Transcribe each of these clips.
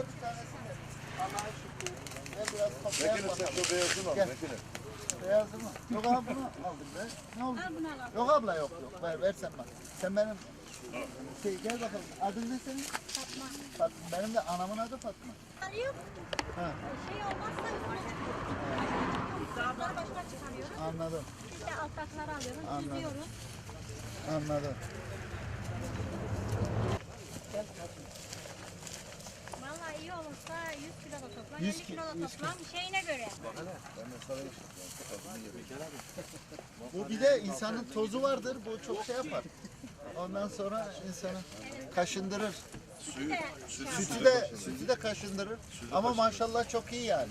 ver bir tanesini. Allah'a şükür. Ver biraz toplayalım Vekile sen şu beyazını al Gel. vekile. Beyazı mı? Yok abi bunu aldım be. Ne oldu? Yok abla yok yok. Ver, ver sen bak. Sen benim şey gel bakalım. Adın ne senin? Fatma. Fatma. Benim de anamın adı Fatma. Arıyor. Ha. Şey olmazsa çıkıyor. Altları başka çıkarıyoruz. Anladım. Biz de alttakileri alıyoruz. Anladım. Anladım. İyi olursa 100 kilo da toplam, 100 50 ki- kilo da 100 toplam şeyine göre. Bu bir de insanın tozu vardır. Bu çok şey yapar. Ondan sonra insanı kaşındırır. De Sütü de sütü de kaşındırır. Ama maşallah çok iyi yani.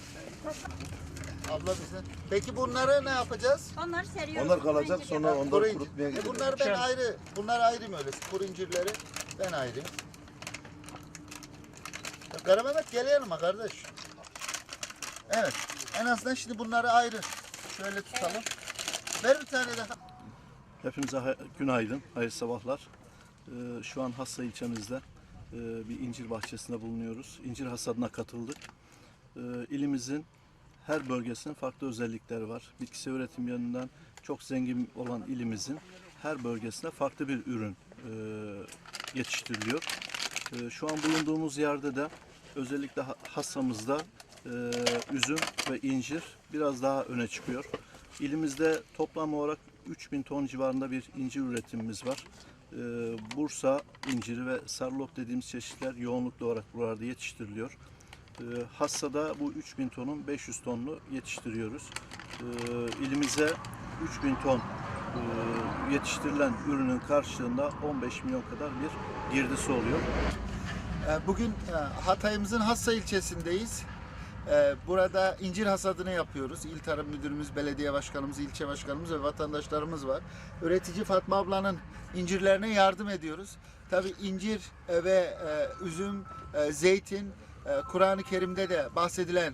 Abla bize. Peki bunları ne yapacağız? onları seriyoruz. Onlar kalacak sonra onları kurutmaya E gidiyor. bunlar ben ayrı. Bunlar ayrı mı öyle? Kuru incirleri ben ayrı. Ya Kara Mehmet gel yanıma kardeş. Evet. En azından şimdi bunları ayrı. Şöyle tutalım. Ver bir tane daha. Hepinize hay- günaydın, hayırlı sabahlar. Ee, şu an Hassa ilçemizde e, bir incir bahçesinde bulunuyoruz. İncir hasadına katıldık. Ee, ilimizin her bölgesinin farklı özellikleri var. Bitkisel üretim yönünden çok zengin olan ilimizin her bölgesinde farklı bir ürün e, yetiştiriliyor. E, şu an bulunduğumuz yerde de özellikle Ha- Hassa'mızda e, üzüm ve incir biraz daha öne çıkıyor. İlimizde toplam olarak 3000 ton civarında bir incir üretimimiz var. E, Bursa inciri ve sarlop dediğimiz çeşitler yoğunluklu olarak buralarda yetiştiriliyor. E, Hassa'da bu 3000 tonun 500 tonunu yetiştiriyoruz. E, İlimize 3000 ton yetiştirilen ürünün karşılığında 15 milyon kadar bir girdisi oluyor. Ee, Bugün e, Hatay'ımızın Hassa ilçesindeyiz. Ee, Burada incir hasadını yapıyoruz. İl Tarım Müdürümüz, belediye başkanımız, ilçe başkanımız ve vatandaşlarımız var. Üretici Fatma ablanın incirlerine yardım ediyoruz. Tabii incir e, ve e, üzüm, zeytin, Kur'an-ı Kerim'de de bahsedilen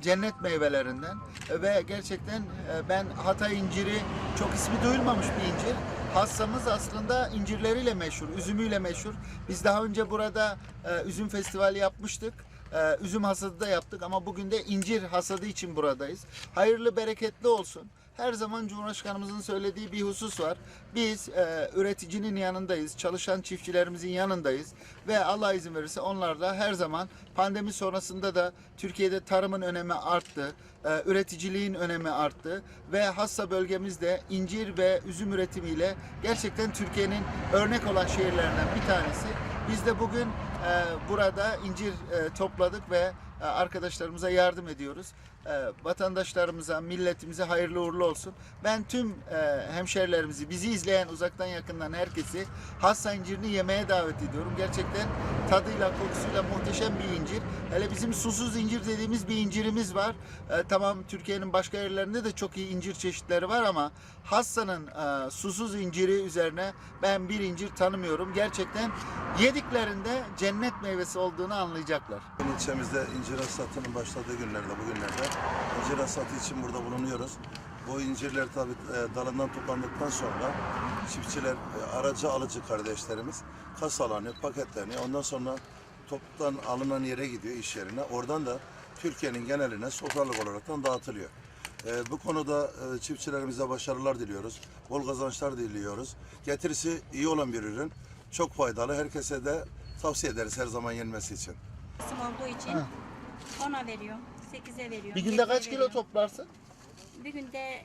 cennet meyvelerinden ve gerçekten ben Hatay inciri çok ismi duyulmamış bir incir. Hassamız aslında incirleriyle meşhur, üzümüyle meşhur. Biz daha önce burada e, üzüm festivali yapmıştık. E, üzüm hasadı da yaptık ama bugün de incir hasadı için buradayız. Hayırlı, bereketli olsun. Her zaman Cumhurbaşkanımızın söylediği bir husus var. Biz e, üreticinin yanındayız, çalışan çiftçilerimizin yanındayız ve Allah izin verirse onlarla her zaman pandemi sonrasında da Türkiye'de tarımın önemi arttı, e, üreticiliğin önemi arttı ve hassa bölgemizde incir ve üzüm üretimiyle gerçekten Türkiye'nin örnek olan şehirlerinden bir tanesi. Biz de bugün burada incir e, topladık ve arkadaşlarımıza yardım ediyoruz. E, vatandaşlarımıza, milletimize hayırlı uğurlu olsun. Ben tüm e, hemşerilerimizi, bizi izleyen uzaktan yakından herkesi Hassa incirini yemeye davet ediyorum. Gerçekten tadıyla, kokusuyla muhteşem bir incir. Hele bizim susuz incir dediğimiz bir incirimiz var. E, tamam Türkiye'nin başka yerlerinde de çok iyi incir çeşitleri var ama Hassa'nın e, susuz inciri üzerine ben bir incir tanımıyorum. Gerçekten yediklerinde cennet meyvesi olduğunu anlayacaklar. İlçemizde incir hasatının başladığı günlerde, bugünlerde incir hasatı için burada bulunuyoruz. Bu incirler tabi dalından toplandıktan sonra çiftçiler, e, aracı alıcı kardeşlerimiz kasalanıyor, paketleniyor. Ondan sonra toptan alınan yere gidiyor iş yerine. Oradan da Türkiye'nin geneline sofralık olaraktan dağıtılıyor. E, bu konuda e, çiftçilerimize başarılar diliyoruz. Bol kazançlar diliyoruz. Getirisi iyi olan bir ürün. Çok faydalı. Herkese de tavsiye ederiz her zaman yenmesi için. Kısım olduğu için 10'a veriyorum, 8'e veriyorum. Bir günde 7'e kaç kilo veriyorum. toplarsın? Bir günde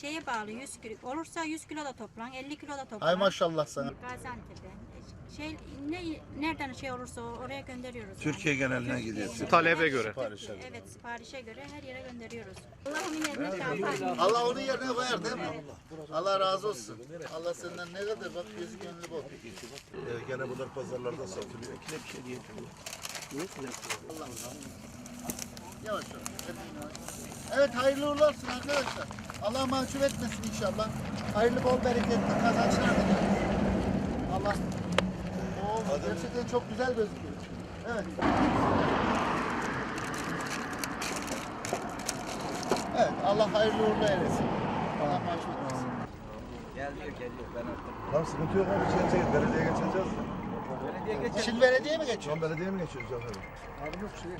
şeye bağlı 100 kilo. Olursa 100 kilo da toplan, 50 kilo da toplan. Ay maşallah sana. Gaziantep'ten. Şey, ne, nereden şey olursa oraya gönderiyoruz. yani. Türkiye geneline gidiyor. Türkiye Talebe göre. Siparişe Türkiye- Evet, siparişe göre her yere gönderiyoruz. Allah'ın emrine Allah onun yerine koyar değil mi? Allah razı olsun. Allah senden ne kadar bak gözü gönlü bol. Ee, gene bunlar pazarlarda satılıyor. Yavaş yavaş. Evet hayırlı uğurlu olsun arkadaşlar. Allah mahcup etmesin inşallah. Hayırlı bol bereketli kazançlar diliyorum. Allah. Oo, gerçekten çok güzel gözüküyor. Evet. Evet Allah hayırlı uğurlu eylesin. Allah mahcup etmesin. Geliyor geliyor ben artık. Tamam sıkıntı yok abi. Belediyeye geçeceğiz. Şimdi belediye mi geçiyor? Şu an belediye mi geçiyoruz? Abi yok şey.